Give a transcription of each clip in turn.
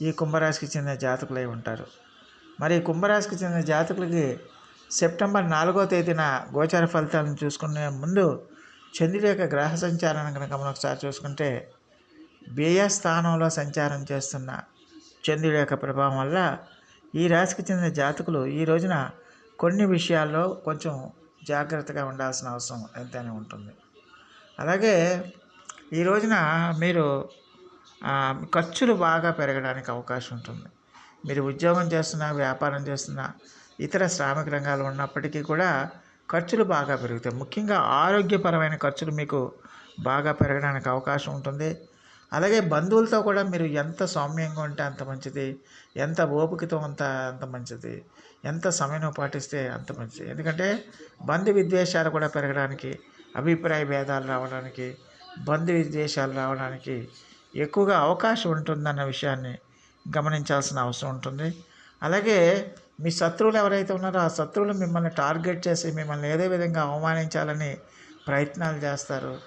ఈ కుంభరాశికి చెందిన జాతకులై ఉంటారు. మరి కుంభరాశికి చెందిన జాతకులకి సెప్టెంబర్ నాలుగో తేదీన గోచార ఫలితాలను చూసుకునే ముందు చంద్రుడి యొక్క గ్రహ సంచారాన్ని కనుక మనం ఒకసారి చూసుకుంటే వ్యయ స్థానంలో సంచారం చేస్తున్న చంద్రుడి యొక్క ప్రభావం వల్ల ఈ రాశికి చెందిన జాతకులు ఈ రోజున కొన్ని విషయాల్లో కొంచెం జాగ్రత్తగా ఉండాల్సిన అవసరం ఎంతైనా ఉంటుంది. అలాగే ఈ రోజున మీరు ఖర్చులు బాగా పెరగడానికి అవకాశం ఉంటుంది. మీరు ఉద్యోగం చేస్తున్నా వ్యాపారం చేస్తున్నా ఇతర శ్రామిక రంగాలు ఉన్నప్పటికీ కూడా ఖర్చులు బాగా పెరుగుతాయి. ముఖ్యంగా ఆరోగ్యపరమైన ఖర్చులు మీకు బాగా పెరగడానికి అవకాశం ఉంటుంది. అలాగే బంధువులతో కూడా మీరు ఎంత సౌమ్యంగా ఉంటే అంత మంచిది. ఎంత ఓపికతో అంత అంత మంచిది. ఎంత సమయం పాటిస్తే అంత మంచిది. ఎందుకంటే బంధు విద్వేషాలు కూడా పెరగడానికి అభిప్రాయ భేదాలు రావడానికి బంధు విద్వేషాలు రావడానికి ఎక్కువగా అవకాశం ఉంటుందన్న విషయాన్ని గమనించాల్సిన అవసరం ఉంటుంది. అలాగే మీ శత్రువులు ఎవరైతే ఉన్నారో ఆ శత్రువులు మిమ్మల్ని టార్గెట్ చేసి మిమ్మల్ని ఏదే విధంగా అవమానించాలని ప్రయత్నాలు చేస్తారు.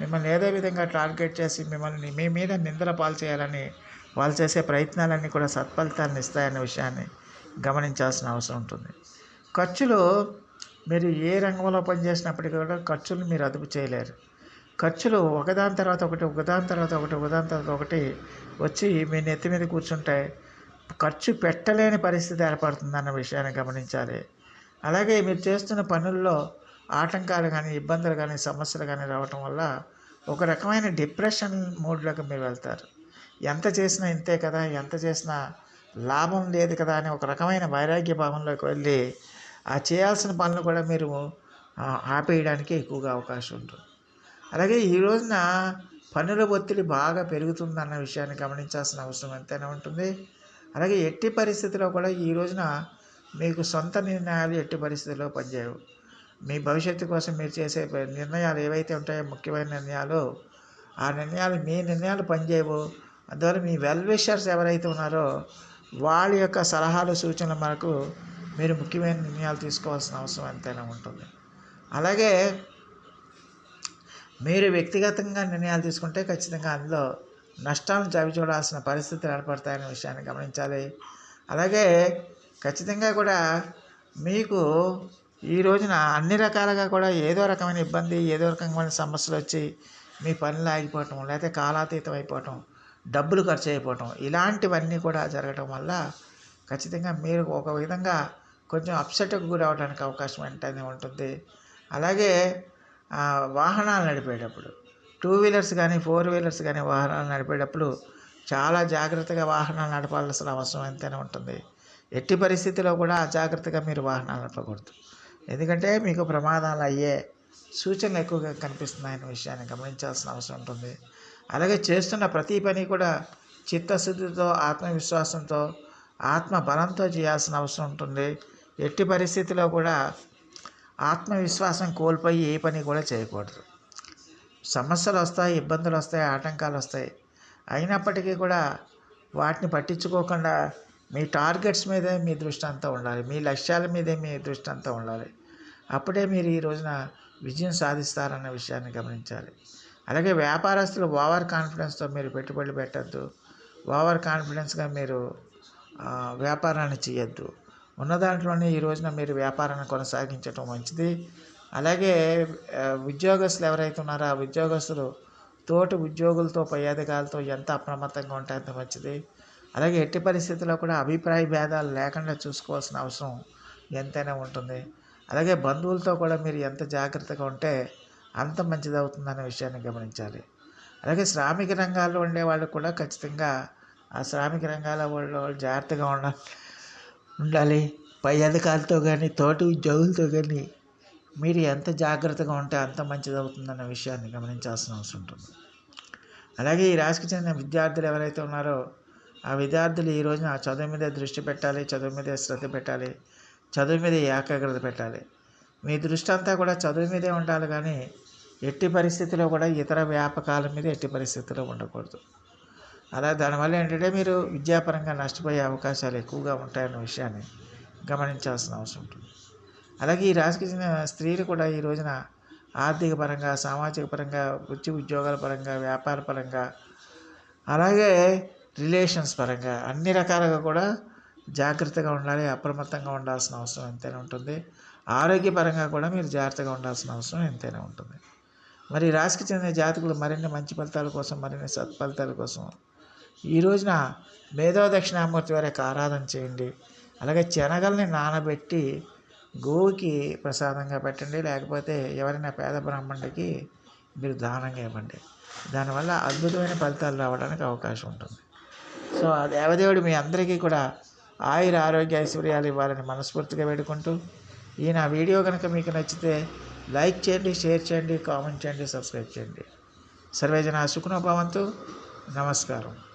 మిమ్మల్ని ఏదే విధంగా టార్గెట్ చేసి మిమ్మల్ని మీ మీద నిందల పాలు చేయాలని వాళ్ళు చేసే ప్రయత్నాలన్నీ కూడా సత్ఫలితాన్ని ఇస్తాయన్న విషయాన్ని గమనించాల్సిన అవసరం ఉంటుంది. ఖర్చులు మీరు ఏ రంగంలో పనిచేసినప్పటికీ కూడా ఖర్చులు మీరు అదుపు చేయలేరు. ఖర్చులు ఒకదాని తర్వాత ఒకటి ఒకదాని తర్వాత ఒకటి ఒకదాని తర్వాత ఒకటి వచ్చి మీ నెత్తి మీద కూర్చుంటే ఖర్చు పెట్టలేని పరిస్థితి ఏర్పడుతుందన్న విషయాన్ని గమనించాలి. అలాగే మీరు చేస్తున్న పనుల్లో ఆటంకాలు కానీ ఇబ్బందులు కానీ సమస్యలు కానీ రావటం వల్ల ఒక రకమైన డిప్రెషన్ మూడ్లోకి మీరు వెళ్తారు. ఎంత చేసినా ఇంతే కదా ఎంత చేసినా లాభం లేదు కదా అని ఒక రకమైన వైరాగ్య భావంలోకి వెళ్ళి ఆ చేయాల్సిన పనులు కూడా మీరు ఆపేయడానికి ఎక్కువగా అవకాశం ఉంటుంది. అలాగే ఈ రోజున పన్నుల ఒత్తిడి బాగా పెరుగుతుందన్న విషయాన్ని గమనించాల్సిన అవసరం ఎంతైనా ఉంటుంది. అలాగే ఎట్టి పరిస్థితిలో కూడా ఈ రోజున మీకు సొంత నిర్ణయాలు ఎట్టి పరిస్థితుల్లో పనిచేయవు. మీ భవిష్యత్తు కోసం మీరు చేసే నిర్ణయాలు ఏవైతే ఉంటాయో ముఖ్యమైన నిర్ణయాలు ఆ నిర్ణయాలు మీ నిర్ణయాలు పనిచేయవు. అందువల్ల మీ వెల్ విషర్స్ ఎవరైతే ఉన్నారో వాళ్ళ యొక్క సలహాలు సూచనల మేరకు మీరు ముఖ్యమైన నిర్ణయాలు తీసుకోవాల్సిన అవసరం ఎంతైనా ఉంటుంది. అలాగే మీరు వ్యక్తిగతంగా నిర్ణయాలు తీసుకుంటే ఖచ్చితంగా అందులో నష్టాలను చవిచూడాల్సిన పరిస్థితులు ఏర్పడతాయనే విషయాన్ని గమనించాలి. అలాగే ఖచ్చితంగా కూడా మీకు ఈ రోజున అన్ని రకాలుగా కూడా ఏదో రకమైన ఇబ్బంది ఏదో రకమైన సమస్యలు వచ్చి మీ పనులు ఆగిపోవటం లేకపోతే కాలాతీతం అయిపోవటం డబ్బులు ఖర్చు అయిపోవటం ఇలాంటివన్నీ కూడా జరగటం వల్ల ఖచ్చితంగా మీరు ఒక విధంగా కొంచెం అప్సెట్కు గురవడానికి అవకాశం వెంటనే ఉంటుంది. అలాగే వాహనాలు నడిపేటప్పుడు టూ వీలర్స్ కానీ ఫోర్ వీలర్స్ కానీ వాహనాలు నడిపేటప్పుడు చాలా జాగ్రత్తగా వాహనాలు నడపాల్సిన అవసరం ఎంతైనా ఉంటుంది. ఎట్టి పరిస్థితిలో కూడా అజాగ్రత్తగా మీరు వాహనాలు నడపకూడదు. ఎందుకంటే మీకు ప్రమాదాలు అయ్యే సూచనలు ఎక్కువగా కనిపిస్తున్నాయనే విషయాన్ని గమనించాల్సిన అవసరం ఉంటుంది. అలాగే చేస్తున్న ప్రతి పని కూడా చిత్తశుద్ధితో ఆత్మవిశ్వాసంతో ఆత్మ బలంతో చేయాల్సిన అవసరం ఉంటుంది. ఎట్టి పరిస్థితిలో కూడా ఆత్మవిశ్వాసం కోల్పోయి ఏ పని కూడా చేయకూడదు. సమస్యలు వస్తాయి ఇబ్బందులు వస్తాయి ఆటంకాలు వస్తాయి. అయినప్పటికీ కూడా వాటిని పట్టించుకోకుండా మీ టార్గెట్స్ మీదే మీ దృష్టి అంతా ఉండాలి. మీ లక్ష్యాల మీదే మీ దృష్టి అంతా ఉండాలి. అప్పుడే మీరు ఈ రోజున విజయం సాధిస్తారన్న విషయాన్ని గమనించాలి. అలాగే వ్యాపారస్తులు ఓవర్ కాన్ఫిడెన్స్తో మీరు పెట్టుబడులు పెట్టద్దు. ఓవర్ కాన్ఫిడెన్స్గా మీరు వ్యాపారాన్ని చేయొద్దు. ఉన్న దాంట్లోనే ఈ రోజున మీరు వ్యాపారాన్ని కొనసాగించడం మంచిది. అలాగే ఉద్యోగస్తులు ఎవరైతే ఉన్నారో ఆ ఉద్యోగస్తులు తోటి ఉద్యోగులతో పై అధికారులతో ఎంత అప్రమత్తంగా ఉంటే అంత మంచిది. అలాగే ఎట్టి పరిస్థితుల్లో కూడా అభిప్రాయ భేదాలు లేకుండా చూసుకోవాల్సిన అవసరం ఎంతైనా ఉంటుంది. అలాగే బంధువులతో కూడా మీరు ఎంత జాగ్రత్తగా ఉంటే అంత మంచిది అవుతుందనే విషయాన్ని గమనించాలి. అలాగే శ్రామిక రంగాల్లో ఉండే వాళ్ళు కూడా ఖచ్చితంగా ఆ శ్రామిక రంగాల వాళ్ళు వాళ్ళు జాగ్రత్తగా ఉండాలి. ఉండాలి. పై అధికారులతో కానీ తోటి ఉద్యోగులతో కానీ మీరు ఎంత జాగ్రత్తగా ఉంటే అంత మంచిది అవుతుందన్న విషయాన్ని గమనించాల్సిన అవసరం ఉంటుంది. అలాగే ఈ రాశికి చెందిన విద్యార్థులు ఎవరైతే ఉన్నారో ఆ విద్యార్థులు ఈ రోజున ఆ చదువు మీదే దృష్టి పెట్టాలి చదువు మీదే శ్రద్ధ పెట్టాలి చదువు మీద ఏకాగ్రత పెట్టాలి. మీ దృష్టి అంతా కూడా చదువు మీదే ఉండాలి కానీ ఎట్టి పరిస్థితిలో కూడా ఇతర వ్యాపకాల మీద ఎట్టి పరిస్థితిలో ఉండకూడదు. అలా దానివల్ల ఏంటంటే మీరు విద్యాపరంగా నష్టపోయే అవకాశాలు ఎక్కువగా ఉంటాయన్న విషయాన్ని గమనించాల్సిన అవసరం ఉంటుంది. అలాగే ఈ రాశికి చెందిన స్త్రీలు కూడా ఈ రోజున ఆర్థిక పరంగా సామాజిక పరంగా వృత్తి ఉద్యోగాల పరంగా వ్యాపార పరంగా అలాగే రిలేషన్స్ పరంగా అన్ని రకాలుగా కూడా జాగ్రత్తగా ఉండాలి అప్రమత్తంగా ఉండాల్సిన అవసరం ఎంతైనా ఉంటుంది. ఆరోగ్యపరంగా కూడా మీరు జాగ్రత్తగా ఉండాల్సిన అవసరం ఎంతైనా ఉంటుంది. మరి రాశికి చెందిన జాతకులు మరిన్ని మంచి ఫలితాల కోసం మరిన్ని సత్ఫలితాల కోసం ఈ రోజున మేధో దక్షిణామూర్తి వారి యొక్క ఆరాధన చేయండి. అలాగే శనగల్ని నానబెట్టి గోవుకి ప్రసాదంగా పెట్టండి. లేకపోతే ఎవరైనా పేద బ్రాహ్మణుడికి మీరు దానంగా ఇవ్వండి. దానివల్ల అద్భుతమైన ఫలితాలు రావడానికి అవకాశం ఉంటుంది. సో ఆ దేవదేవుడు మీ అందరికీ కూడా ఆయుర ఆరోగ్య ఐశ్వర్యాలు ఇవ్వాలని మనస్ఫూర్తిగా వేడుకుంటూ ఈ నా వీడియో కనుక మీకు నచ్చితే లైక్ చేయండి షేర్ చేయండి కామెంట్ చేయండి సబ్స్క్రైబ్ చేయండి. సర్వేజన సుఖనోభవంతు నమస్కారం.